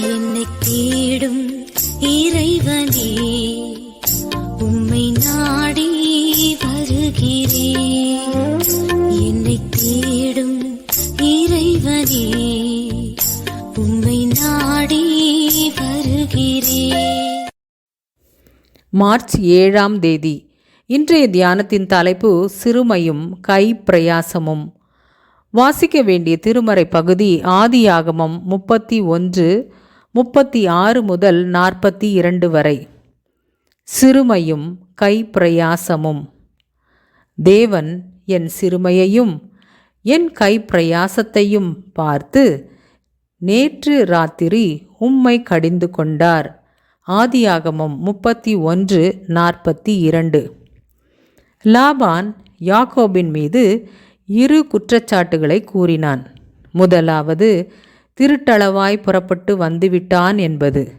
என்னை தேடும் இறைவனே உம்மை நாடி வருகிறேன் என்னை தேடும் இறைவனே உம்மை நாடி வருகிறேன் மார்ச் ஏழாம் தேதி. இன்றைய தியானத்தின் தலைப்பு சிறுமையும் கை பிரயாசமும். வாசிக்க வேண்டிய திருமறை பகுதி ஆதியாகமம் முப்பத்தி ஒன்று முப்பத்தி ஆறு முதல் நாற்பத்தி இரண்டு வரை. சிறுமையும் கைப்பிரயாசமும். தேவன் என் சிறுமையையும் என் கைப்பிரயாசத்தையும் பார்த்து நேற்று ராத்திரி உம்மை கடிந்து கொண்டார். ஆதியாகமம் முப்பத்தி ஒன்று நாற்பத்தி இரண்டு லாபான் யாக்கோபின் மீது இரு குற்றச்சாட்டுகளை கூறினான். முதலாவது திருட்டளவாய் புறப்பட்டு வந்துவிட்டான் என்பது.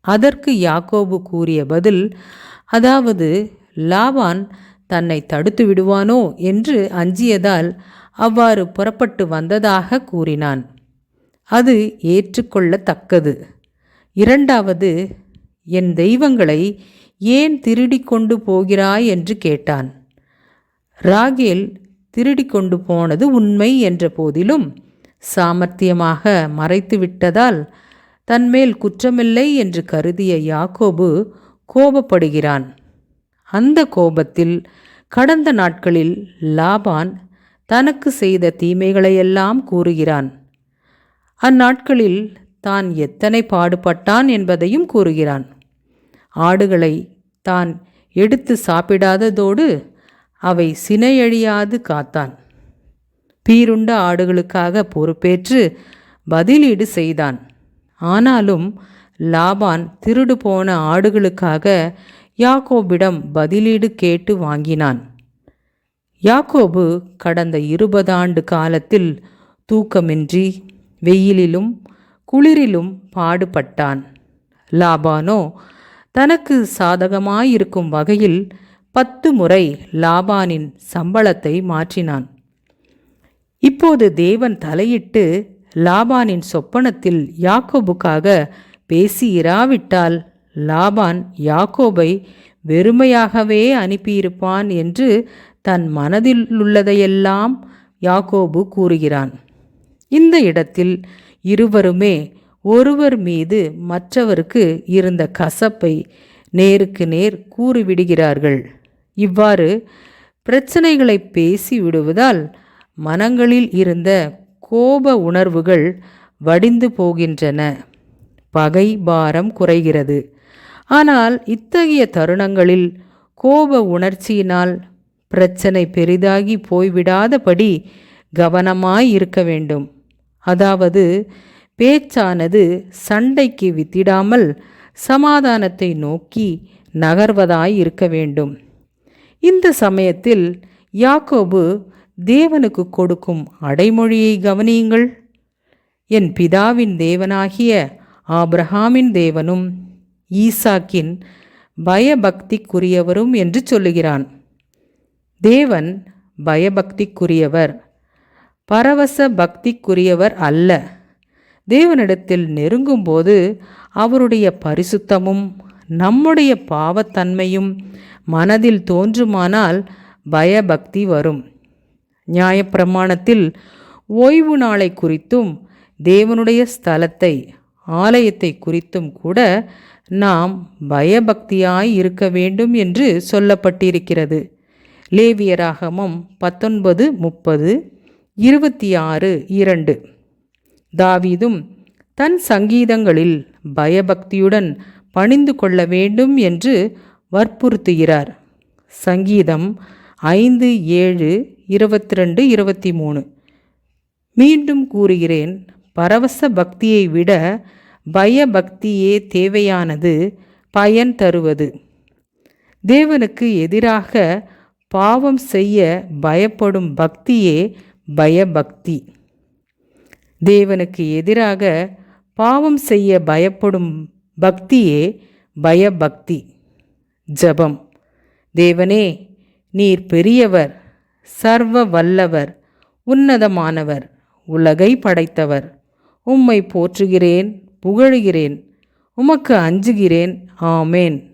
அதற்கு யாக்கோபு கூறிய பதில் அதாவது லாவான் தன்னை தடுத்து விடுவானோ? என்று அஞ்சியதால் அவ்வாறு புறப்பட்டு வந்ததாக கூறினான். அது ஏற்றுக்கொள்ளத்தக்கது. இரண்டாவது என் தெய்வங்களை ஏன் திருடி கொண்டு போகிறாய்? என்று கேட்டான். ராகேல் திருடி கொண்டு போனது உண்மை என்ற போதிலும் சாமர்த்தியமாக மறைத்து விட்டதால் தன்மேல் குற்றமில்லை என்று கருதிய யாக்கோபு கோபப்படுகிறான். அந்த கோபத்தில் கடந்த நாட்களில் லாபான் தனக்கு செய்த தீமைகளையெல்லாம் கூறுகிறான். அந்நாட்களில் தான் எத்தனை பாடுபட்டான் என்பதையும் கூறுகிறான். ஆடுகளை தான் எடுத்து சாப்பிடாததோடு அவை சினையழியாது காத்தான். பீருண்ட ஆடுகளுக்காக பொறுப்பேற்று பதிலீடு செய்தான். ஆனாலும் லாபான் திருடு போன ஆடுகளுக்காக யாக்கோபிடம் பதிலீடு கேட்டு வாங்கினான். யாக்கோபு கடந்த இருபதாண்டு காலத்தில் தூக்கமின்றி வெயிலிலும் குளிரிலும் பாடுபட்டான். லாபானோ தனக்கு சாதகமாயிருக்கும் வகையில் பத்து முறை லாபானின் சம்பளத்தை மாற்றினான். இப்போது தேவன் தலையிட்டு லாபானின் சொப்பனத்தில் யாக்கோபுக்காக பேசியிராவிட்டால் லாபான் யாக்கோபை வெறுமையாகவே அனுப்பியிருப்பான் என்று தன் மனதில் உள்ளதையெல்லாம் யாக்கோபு கூறுகிறான். இந்த இடத்தில் இருவருமே ஒருவர் மீது மற்றவருக்கு இருந்த கசப்பை நேருக்கு நேர் கூறிவிடுகிறார்கள். இவ்வாறு பிரச்சனைகளை பேசி விடுவதால் மனங்களில் இருந்த கோப உணர்வுகள் வடிந்து போகின்றன. பகை பாரம் குறைகிறது. ஆனால் இத்தகைய தருணங்களில் கோப உணர்ச்சியினால் பிரச்சனை பெரிதாகி போய்விடாதபடி கவனமாய் இருக்க வேண்டும். அதாவது பேச்சானது சண்டைக்கு வித்திடாமல் சமாதானத்தை நோக்கி நகர்வதாய் இருக்க வேண்டும். இந்த சமயத்தில் யாக்கோபு தேவனுக்கு கொடுக்கும் அடைமொழியை கவனியுங்கள். என் பிதாவின் தேவனாகிய ஆப்ரஹாமின் தேவனும் ஈசாக்கின் பயபக்திக்குரியவரும் என்று சொல்லுகிறான். தேவன் பயபக்திக்குரியவர் பரவச பக்திக்குரியவர் அல்ல. தேவனிடத்தில் நெருங்கும்போது அவருடைய பரிசுத்தமும் நம்முடைய பாவத்தன்மையும் மனதில் தோன்றுமானால் பயபக்தி வரும். நியாயப்பிரமாணத்தில் ஓய்வு நாளை குறித்தும் தேவனுடைய ஸ்தலத்தை ஆலயத்தை குறித்தும் கூட நாம் பயபக்தியாய் இருக்க வேண்டும் என்று சொல்லப்பட்டிருக்கிறது. லேவியராகமம் பத்தொன்பது முப்பது இருபத்தி ஆறு இரண்டு. தாவீதும் தன் சங்கீதங்களில் பயபக்தியுடன் பணிந்து கொள்ள வேண்டும் என்று வற்புறுத்துகிறார். சங்கீதம் ஐந்து ஏழு இருபத்தி ரெண்டு இருபத்தி மூணு மீண்டும் கூறுகிறேன் பரவச பக்தியை விட பயபக்தியே தேவையானது பயன் தருவது. தேவனுக்கு எதிராக பாவம் செய்ய பயப்படும் பக்தியே பயபக்தி. தேவனுக்கு எதிராக பாவம் செய்ய பயப்படும் பக்தியே பயபக்தி. ஜபம். தேவனே நீர் பெரியவர். சர்வ வல்லவர் உன்னதமானவர் உலகை படைத்தவர். உம்மை போற்றுகிறேன் புகழுகிறேன் உமக்கு அஞ்சுகிறேன். ஆமேன்.